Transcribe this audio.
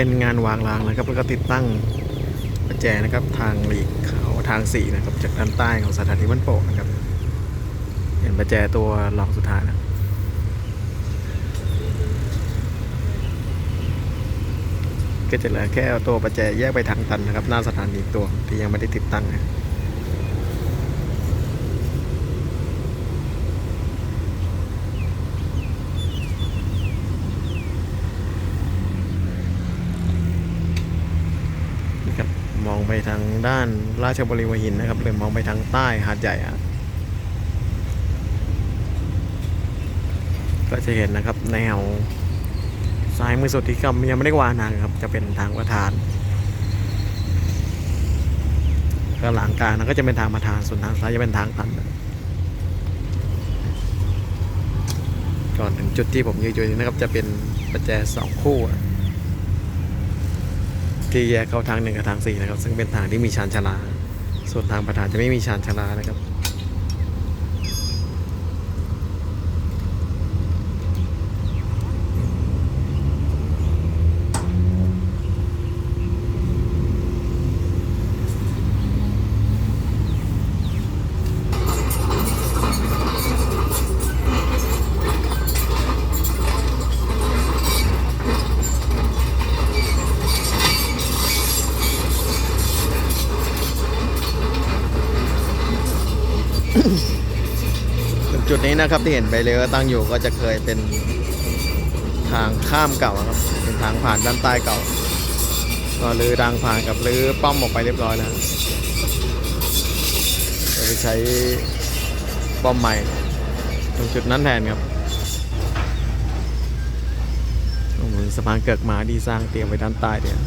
เป็นงานวางรางนะครับ แล้วก็ติดตั้งประแจนะครับ ทางหลีกเขาทางสี่นะครับ จากด้านใต้ของสถานีบ้านโป่งนะครับ เห็นประแจตัวรองสุดท้ายนะก็จะเหลือแค่ตัวประแจแยกไปทางตันนะครับ หน้าสถานีตัวที่ยังไม่ได้ติดตั้งนะ นะครับมอง ไปทางด้านราชบุรีหัวหินนะครับหรือมองไปทางใต้หาดใหญ่อะก็จะเห็นนะครับแนวซ้ายมือสุดที่ก็ยังไม่ได้วานางครับ จะเป็นทางประธานก็หลังกลางนั้นก็จะเป็นทางประธานส่วนทางซ้ายจะเป็นทางตันก่อนถึงจุดที่ผมยืนอยู่นะครับจะเป็นประแจสองคู่ ที่แยกเข้าทางหนึ่งกับทางสี่นะครับ ซึ่งเป็นทางที่มีชานชาลา ส่วนทางประธานจะไม่มีชานชาลานะครับ จุดนี้นะครับที่เห็นไปเลยว่าตั้งอยู่ก็จะเคยเป็นทางข้ามเก่าครับ เป็นทางผ่านด้านใต้เก่า ก็รื้อรางผ่านกับรื้อป้อมออกไปเรียบร้อยแล้วจะไปใช้ป้อมใหม่ตรงจุดนั้นแทนครับตรงเหมือนสะพานเกิกมาที่สร้างเตรียมไว้ด้านใต้เนี่ย